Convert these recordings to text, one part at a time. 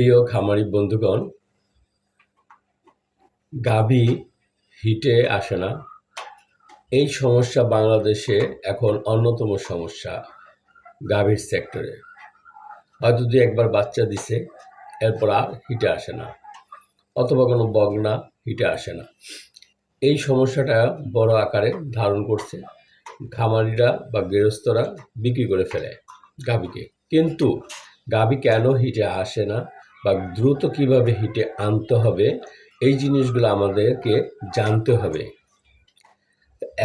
প্রিয় খামারি বন্ধুগণ, গাভী হিটে আসে না। এই সমস্যা বাংলাদেশে এখন অন্যতম সমস্যা গাভীর সেক্টরে। হয়তো দুই একবার বাচ্চা দিছে, এরপর আর হিটে আসে না, অথবা কোনো বগনা হিটে আসে না। এই সমস্যাটা বড় আকারে ধারণ করছে খামারিরা বা গৃহস্থরা বিক্রি করে ফেলে গাভীকে। কিন্তু গাভী কেন হিটে আসে না? বা দ্রুত কীভাবে হিটে আনতে হবে, এই জিনিসগুলো আমাদেরকে জানতে হবে।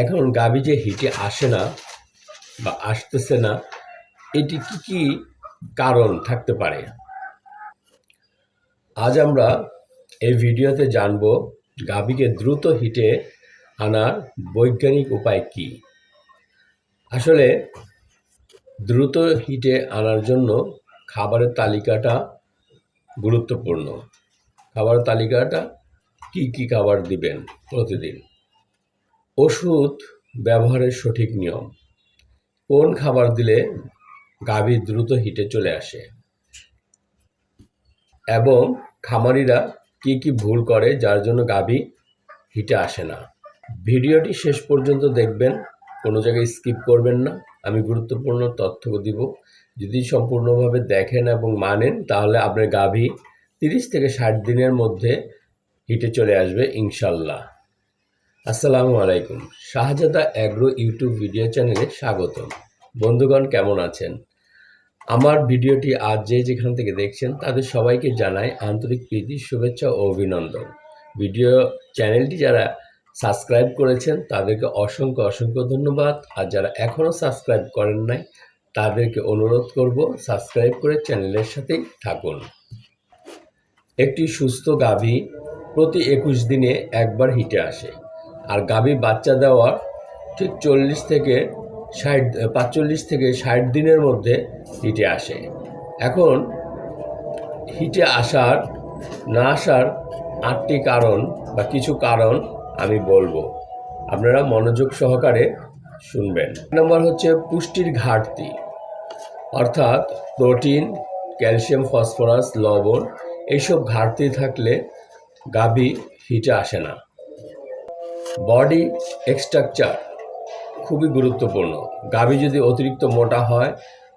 এখন গাভী যে হিটে আসে না বা আসতেছে না, এটি কি কি কারণ থাকতে পারে? আজ আমরা এই ভিডিওতে জানব গাভীকে দ্রুত হিটে আনার বৈজ্ঞানিক উপায় কি। আসলে দ্রুত হিটে আনার জন্য খাবারের তালিকাটা গুরুত্বপূর্ণ। খাবারের তালিকাটা কি কি খাবার দিবেন প্রতিদিন? ওষুধ ব্যবহারের সঠিক নিয়ম। কোন খাবার দিলে গাভী দ্রুত হিটে চলে আসে? এবং খামারিরা কি কি ভুল করে যার জন্য গাভী হিটে আসে না? ভিডিওটি শেষ পর্যন্ত দেখবেন, কোনো জায়গায় স্কিপ করবেন না। আমি গুরুত্বপূর্ণ তথ্য দিব। যদি সম্পূর্ণভাবে দেখেন এবং মানেন, তাহলে আপনার গাভী তিরিশ থেকে ষাট দিনের মধ্যে হিটে চলে আসবে, ইনশাল্লাহ। আসসালামু আলাইকুম। শাহজাদা অ্যাগ্রো ইউটিউব ভিডিও চ্যানেলে স্বাগতম। বন্ধুগণ, কেমন আছেন? আমার ভিডিওটি আজ যে যেখান থেকে দেখছেন, তাদের সবাইকে জানাই আন্তরিক প্রীতি, শুভেচ্ছা ও অভিনন্দন। ভিডিও চ্যানেলটি যারা সাবস্ক্রাইব করেছেন, তাদেরকে অসংখ্য অসংখ্য ধন্যবাদ। আর যারা এখনও সাবস্ক্রাইব করেন নাই, তাদেরকে অনুরোধ করব সাবস্ক্রাইব করে চ্যানেলের সাথেই থাকুন। একটি সুস্থ গাভী প্রতি একুশ দিনে একবার হিটে আসে। আর গাভী বাচ্চা দেওয়ার ঠিক চল্লিশ থেকে ষাট, পাঁচচল্লিশ থেকে ষাট দিনের মধ্যে হিটে আসে। এখন হিটে আসার, না আসার আটটি কারণ বা কিছু কারণ আমি বলব। আপনারা মনোযোগ সহকারে শুনবেন। নম্বর হচ্ছে পুষ্টির ঘাটতি। অর্থাৎ প্রোটিন, ক্যালসিয়াম, ফসফরাস, লবণ এইসব ঘাটতি থাকলে গাভী হিটে আসে না। বডি এক্সট্রাকচার খুবই গুরুত্বপূর্ণ। গাভী যদি অতিরিক্ত মোটা হয়,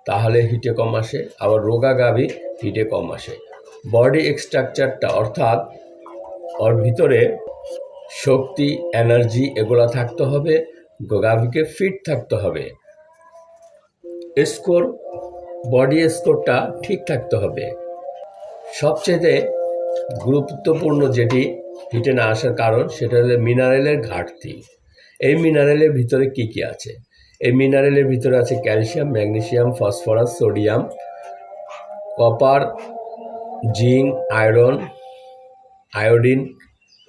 তাহলে হিটে কম আসে। আবার রোগা গাভী হিটে কম আসে। বডি এক্সট্রাকচারটা অর্থাৎ ওর ভিতরে শক্তি, এনার্জি এগুলা থাকতে হবে গাভীকে ফিট থাকতে হবে। স্কোর, বডি স্কোরটা ঠিক থাকতে হবে। সবচেয়ে গুরুত্বপূর্ণ যেটি হিটে না আসার কারণ, সেটা হলো মিনারেলের ঘাটতি। এই মিনারেলের ভিতরে কি কি আছে? এই মিনারেলের ভিতরে আছে calcium, magnesium, phosphorus, sodium, copper, zinc, iron, iodine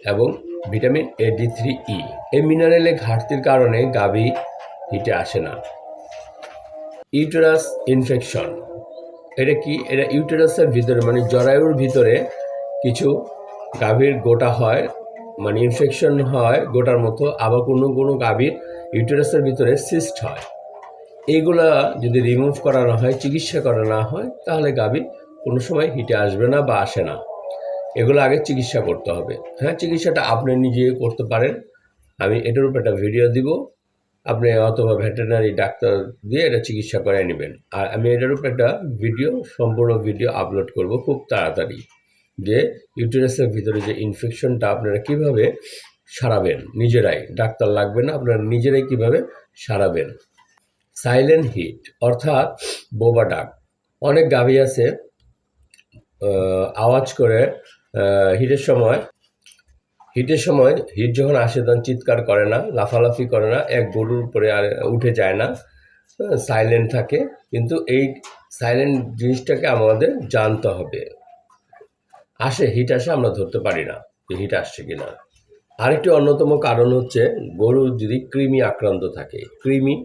এবং vitamin A D three E. এই মিনারেলের ঘাটতির কারণে গাভী হিটে আসে না। Uterus infection. এটা কি? এটা ইউটেরাসের ভিতরে মানে জরায়ুর ভিতরে কিছু গাভীর গোটা হয় মানে ইনফেকশন হয়, গোটার মতো, আবার কোনো কোনো গাভীর ইউটেরাসের ভিতরে সিস্ট হয়। এইগুলা যদি রিমুভ করানো হয়, চিকিৎসা করা না হয়, তাহলে গাভী কোনো সময় হিটে আসবে না বা আসে না। এগুলো আগে চিকিৎসা করতে হবে। হ্যাঁ চিকিৎসাটা আপনি নিজে করতে পারেন। আমি এটার উপর একটা ভিডিও দিব। আপনি অথবা ভেটেরিনারি ডাক্তার দিয়ে এটা চিকিৎসা করে নেবেন। আর আমি এটার উপর একটা ভিডিও সম্পূর্ণ ভিডিও আপলোড করব খুব তাড়াতাড়ি। যে ইউটেরাসের ভিতরে যে ইনফেকশনটা আপনারা কীভাবে সারাবেন, নিজেরাই। ডাক্তার লাগবে না, আপনারা নিজেরাই কীভাবে সারাবেন। সাইলেন্ট হিট অর্থাৎ বোবা ডাক অনেক গাভী আছে আওয়াজ করে হিটের সময় হিটের সময় হিট যখন আসে তখন চিৎকার করে না, লাফালাফি করে না, এক গরুর উপরে আর উঠে যায় না সাইলেন্ট থাকে। কিন্তু এই সাইলেন্ট জিনিসটাকে আমাদের জানতে হবে। আসে, হিট আসে, আমরা ধরতে পারি না যে হিট আসছে কিনা। আরেকটি অন্যতম কারণ হচ্ছে গরু যদি কৃমি আক্রান্ত থাকে, কৃমি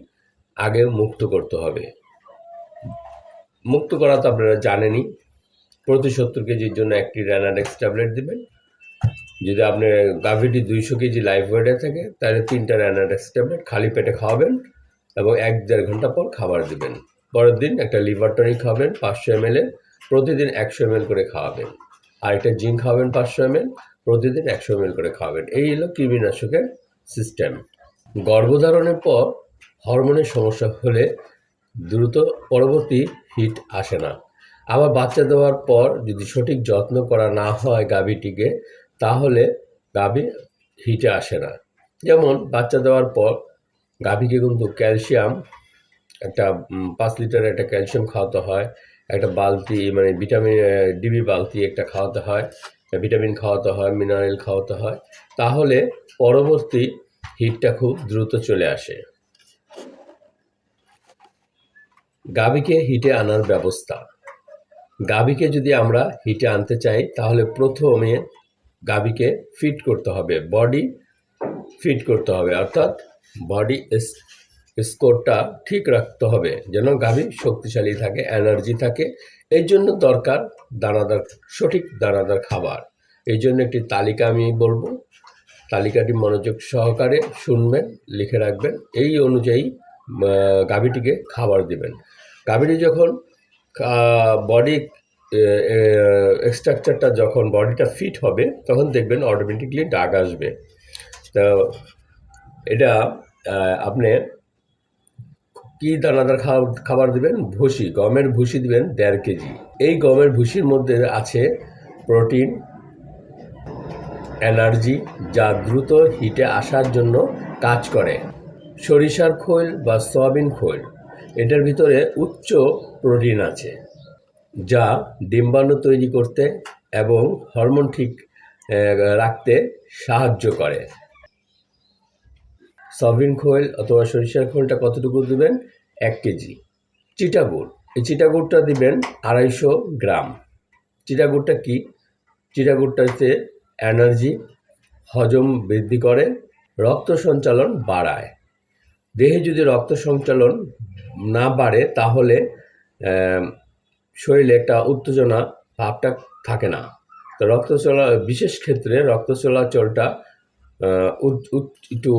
আগে মুক্ত করতে হবে। মুক্ত করা তো আপনারা জানেনই প্রতি সত্তর কেজির জন্য একটি র্যানাডেক্স ট্যাবলেট দেবেন। যদি আপনার গাভিটি দুইশো কেজি লাইফ ওয়েটে থাকে, তাহলে তিনটা র্যানাডেক্স ট্যাবলেট খালি পেটে খাওয়াবেন এবং এক দেড় ঘণ্টা পর খাবার দিবেন। পরের দিন একটা লিভার টনিক খাবেন পাঁচশো এম প্রতিদিন একশো এম করে খাওয়াবেন। আর একটা জিঙ্ক খাওয়াবেন পাঁচশো এম প্রতিদিন একশো এম করে খাওয়াবেন। এই হলো কৃমিনাশকের সিস্টেম গর্ভধারণের পর হরমোনের সমস্যা হলে দ্রুত পরবর্তী হিট আসে না। আবার বাচ্চা দেওয়ার পর যদি সঠিক যত্ন করা না হয় গাভীটিকে, তাহলে গাভী হিটে আসে না। যেমন বাচ্চা দেওয়ার পর গাভীকে কিন্তু ক্যালসিয়াম, একটা পাঁচ লিটার একটা ক্যালসিয়াম খাওয়াতে হয়, একটা বালতি মানে ভিটামিন ডিবি বালতি একটা খাওয়াতে হয়, ভিটামিন খাওয়াতে হয়, মিনারেল খাওয়াতে হয়, তাহলে পরবর্তী হিটটা খুব দ্রুত চলে আসে। গাভীকে হিটে আনার ব্যবস্থা। গাভীকে যদি আমরা হিটে আনতে চাই, তাহলে প্রথমে গাভীকে ফিট করতে হবে, বডি ফিট করতে হবে, অর্থাৎ বডি স্কোরটা ঠিক রাখতে হবে, যেন গাভী শক্তিশালী থাকে, এনার্জি থাকে। এই জন্য দরকার দানাদার, সঠিক দানাদার খাবার। এই জন্য একটি তালিকা আমি বলব। তালিকাটি মনোযোগ সহকারে শুনবেন, লিখে রাখবেন। এই অনুযায়ী গাভীটিকে খাবার দিবেন। গাভীটি যখন বডি স্ট্রাকচারটা যখন বডিটা ফিট হবে, তখন দেখবেন অটোমেটিকলি ডাক আসবে। তো এটা আপনি কি দানাদার খাবার খাবার দিবেন? ভুসি, গমের ভুসি দেবেন দেড় কেজি। এই গমের ভুসির মধ্যে আছে প্রোটিন এনার্জি যা দ্রুত হিটে আসার জন্য কাজ করে। সরিষার খোল বা সয়াবিন খোল, এটার ভিতরে উচ্চ প্রোটিন আছে, যা ডিম্বাণু তৈরি করতে এবং হরমোন ঠিক রাখতে সাহায্য করে। সয়াবিন খোল অথবা সরিষার খোলটা কতটুকু দিবেন? এক কেজি। চিটাগুড়, এই চিটাগুড়টা দিবেন আড়াইশো গ্রাম। চিটাগুড়টা কি? চিটাগুড়টাতে এনার্জি, হজম বৃদ্ধি করে, রক্ত সঞ্চালন বাড়ায়। দেহে যদি রক্ত সঞ্চালন না বাড়ে, তাহলে শরীরে একটা উত্তেজনা ভাবটা থাকে না। তো রক্ত চলা বিশেষ ক্ষেত্রে রক্ত চলাচলটা একটু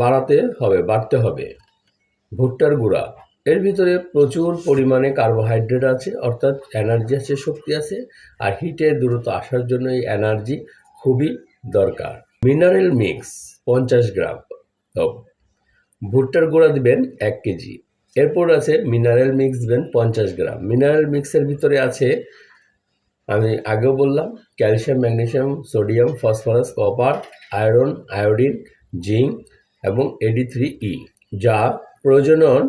বাড়াতে হবে, বাড়তে হবে। ভুট্টার গুঁড়া, এর ভিতরে প্রচুর পরিমাণে কার্বোহাইড্রেট আছে, অর্থাৎ এনার্জি আছে, শক্তি আছে, আর হিটে দ্রুত আসার জন্য এই এনার্জি খুবই দরকার। মিনারেল মিক্স, পঞ্চাশ গ্রাম। ভুট্টার গুঁড়া দিবেন এক কেজি। এরপর আছে মিনারেল মিক্স দিবেন পঞ্চাশ গ্রাম। মিনারেল মিক্সের ভিতরে আছে, আমি আগেও বললাম calcium magnesium sodium phosphorus copper iron iodine zinc এবং এডি থ্রি ই যা প্রজনন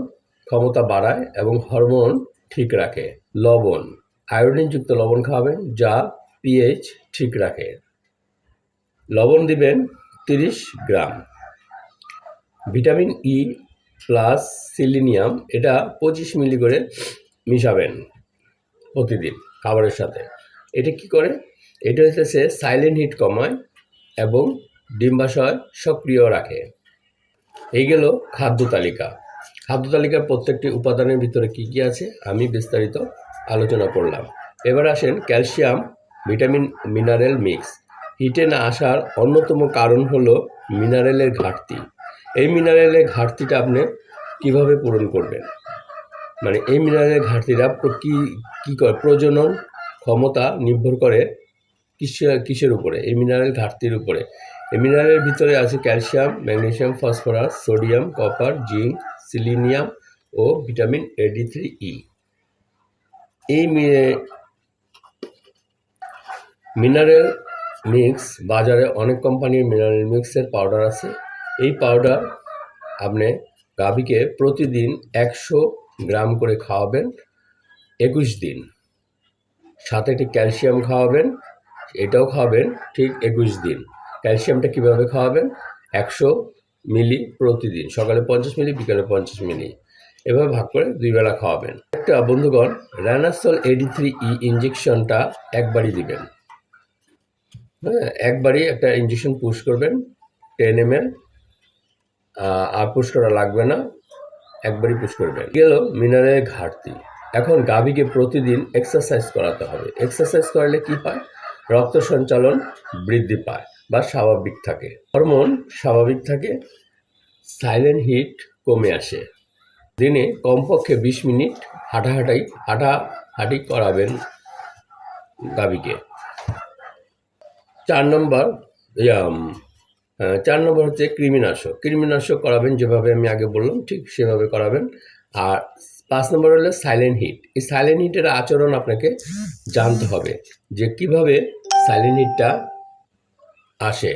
ক্ষমতা বাড়ায় এবং হরমোন ঠিক রাখে। লবণ আয়োডিনযুক্ত লবণ খাওয়াবেন যা পিএইচ ঠিক রাখে। লবণ দিবেন তিরিশ gram. Vitamin E plus selenium, এটা পঁচিশ মিলি করে মিশাবেন প্রতিদিন খাবারের সাথে। এটা কি করে? এটা হচ্ছে সাইলেন্ট হিট কমায় এবং ডিম্বাশয় সক্রিয় রাখে। এই গেল খাদ্য তালিকা। খাদ্য তালিকার প্রত্যেকটি উপাদানের ভিতরে কি কি আছে? আমি বিস্তারিত আলোচনা করলাম। এবার আসেন ক্যালসিয়াম, ভিটামিন, মিনারেল মিক্স। হিটে না আসার অন্যতম কারণ হলো মিনারেলের ঘাটতি। এই মিনারেলের ঘাটতিটা আপনি কীভাবে পূরণ করবেন? মানে এই মিনারেলের ঘাটতিটা কি কি করে, প্রজনন ক্ষমতা নির্ভর করে কিসের কিসের উপরে? এই মিনারেল ঘাটতির উপরে। এই মিনারেলের ভিতরে আছে calcium magnesium phosphorus sodium copper zinc selenium O vitamin A D three E এই মিনারেল মিক্স বাজারে অনেক কোম্পানির মিনারেল মিক্সের পাউডার আছে। এই পাউডার আপনি গাভীকে প্রতিদিন একশো গ্রাম করে খাওয়াবেন, একুশ দিন। সাথে একটি ক্যালসিয়াম খাওয়াবেন, এটাও খাওয়াবেন ঠিক একুশ দিন। ক্যালসিয়ামটা কীভাবে খাওয়াবেন? একশো মিলি প্রতিদিন, সকালে পঞ্চাশ মিলি, বিকালে পঞ্চাশ মিলি। এভাবে ভাগ করে দুই বেলা খাওয়াবেন। একটা বন্ধুগণ র্যানাসল এডি থ্রি ই ইঞ্জেকশনটা একবারই দিবেন। হ্যাঁ একবারই একটা ইঞ্জেকশন পুশ করবেন টেন এম এল আর পুশ করা লাগবে না। একবারই পুশ করবেন গেল মিনারেলের ঘাটতি। এখন গাভীকে প্রতিদিন এক্সারসাইজ করাতে হবে। এক্সারসাইজ করলে কি পায় রক্ত সঞ্চালন বৃদ্ধি পায় বা স্বাভাবিক থাকে। হরমোন স্বাভাবিক থাকে সাইলেন্ট হিট কমে আসে। দিনে কমপক্ষে বিশ মিনিট হাঁটাহাঁটাই হাঁটা হাঁটি করাবেন গাভীকে। চার নম্বর চার নম্বর হচ্ছে কৃমিনাশক। কৃমিনাশক করাবেন যেভাবে আমি আগে বললাম, ঠিক সেভাবে করাবেন। আর পাঁচ নম্বর হলো সাইলেন্ট হিট এই সাইলেন্ট হিটের আচরণ আপনাকে জানতে হবে যে কীভাবে সাইলেন্ট হিটটা আসে।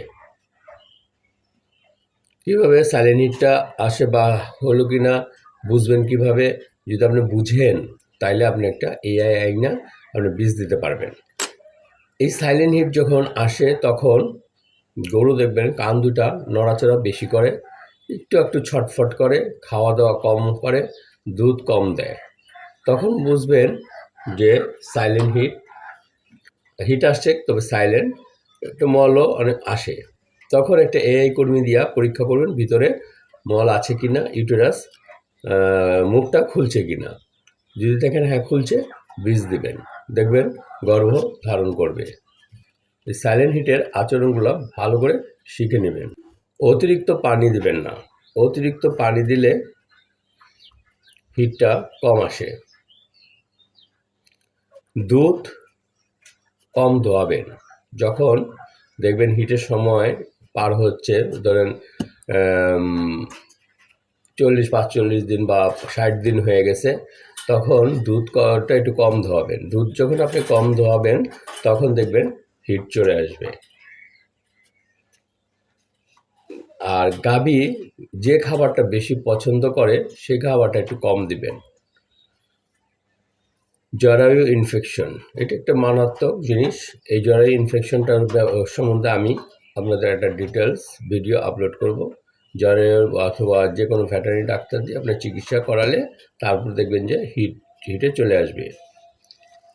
কীভাবে সাইলেন্ট হিটটা আসে বা হলো কি না বুঝবেন কীভাবে? যদি আপনি বুঝেন, তাইলে আপনি একটা এআই আইনা আপনি বীজ দিতে পারবেন। এই সাইলেন্ট হিট যখন আসে, তখন গরু দেখবেন কান দুটা নড়াচড়া বেশি করে, একটু একটু ছটফট করে খাওয়া দাওয়া কম করে, দুধ কম দেয়। তখন বুঝবেন যে সাইলেন্ট হিট হিট আসছে, তবে সাইলেন্ট একটু মলও অনেক আসে। তখন একটা এআই কর্মী দিয়া পরীক্ষা করবেন ভিতরে মল আছে কি না ইউটেরাস মুখটা খুলছে কি না যদি দেখেন হ্যাঁ খুলছে, বীজ দিবেন। দেখবেন গর্ভ ধারণ করবে। এই সাইলেন্ট হিটের আচরণগুলো ভালো করে শিখে নেবেন। অতিরিক্ত পানি দিবেন না। অতিরিক্ত পানি দিলে হিটটা কম আসে। দুধ কম ধোয়াবেন। যখন দেখবেন হিটের সময় পার হচ্ছে, ধরেন চল্লিশ, পাঁচচল্লিশ দিন বা ষাট দিন হয়ে গেছে, তখন দুধ কটা একটু কম ধোয়াবেন। দুধ যখন আপনি কম ধোয়াবেন, তখন দেখবেন হিট চলে আসবে। আর গাভী যে খাবারটা বেশি পছন্দ করে সেই খাবারটা একটু কম দিবেন। জরায়ু ইনফেকশন এটা একটা মারাত্মক জিনিস। এই জরায়ু ইনফেকশনটার সম্বন্ধে আমি আপনাদের একটা ডিটেলস ভিডিও আপলোড করব। জ্বরের অথবা যে কোনো ভ্যাটারি ডাক্তার দিয়ে আপনার চিকিৎসা করালে তারপর দেখবেন যে হিট, হিটে চলে আসবে।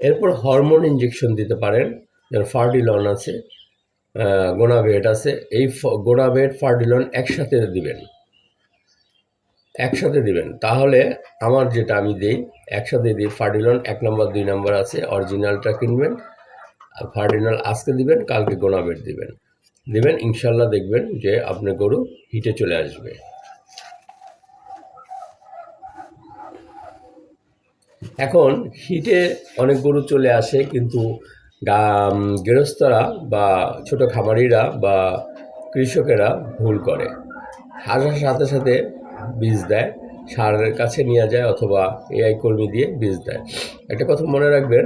এরপর হরমোন ইঞ্জেকশন দিতে পারেন। যেমন ফার্ডিলন আছে গোনাভেট আছে, এই গোনাভেট ফার্ডিলন একসাথে দিবেন। একসাথে দিবেন। তাহলে আমার যেটা আমি দিই, একসাথে দিই ফার্ডিলন এক নম্বর, দুই নম্বর আছে, অরিজিনালটা কিনবেন, আর ফার্ডিনাল আজকে দিবেন, কালকে গোনাবেট দিবেন। দেবেন, ইনশাল্লাহ দেখবেন যে আপনার গরু হিটে চলে আসবে। এখন হিটে অনেক গরু চলে আসে, কিন্তু গৃহস্থরা বা ছোট খামারিরা বা কৃষকেরা ভুল করে। হাজার সাথে সাথে বীজ দেয়, সারের কাছে নিয়ে যায় অথবা এআই কর্মী দিয়ে বীজ দেয়। একটা কথা মনে রাখবেন,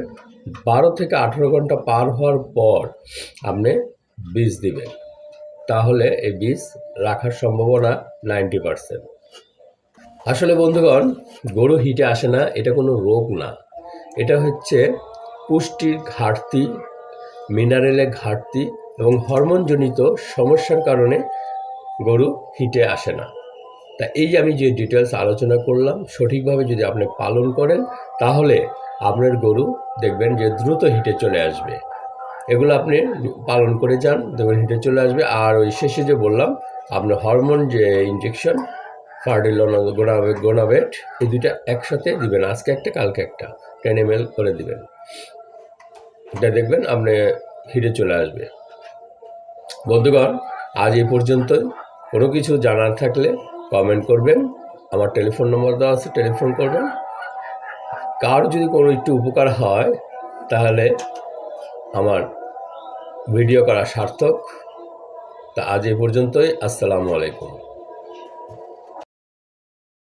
বারো থেকে আঠেরো ঘণ্টা পার হওয়ার পর আপনি বীজ দিবেন। তাহলে এই বীজ রাখার সম্ভাবনা নাইনটি পারসেন্ট। আসলে বন্ধুগণ, গরু হিটে আসে না, এটা কোনো রোগ না। এটা হচ্ছে পুষ্টির ঘাটতি, মিনারেলের ঘাটতি এবং হরমোনজনিত সমস্যার কারণে গরু হিটে আসে না। তা এই যে আমি যে ডিটেলস আলোচনা করলাম, সঠিকভাবে যদি আপনি পালন করেন, তাহলে আপনার গরু দেখবেন যে দ্রুত হিটে চলে আসবে। এগুলো আপনি পালন করে যান, দেখবেন হিটে চলে আসবে। আর ওই শেষে যে বললাম, আপনার হরমোন যে ইঞ্জেকশন ফার্ডিলন গোনাবেট এই দুইটা একসাথে দিবেন। আজকে একটা, কালকে একটা। টেন এম করে দিবেন। এটা দেখবেন আপনি হিটে চলে আসবে। বন্ধুগণ, আজ এই পর্যন্তই। কোনো কিছু জানার থাকলে কমেন্ট করবেন। আমার টেলিফোন নম্বর দেওয়া আছে টেলিফোন করবেন। কার যদি কোনো একটু উপকার হয়, তাহলে আমার ভিডিও করা সার্থক। তা আজ এই পর্যন্তই। আসসালামু আলাইকুম।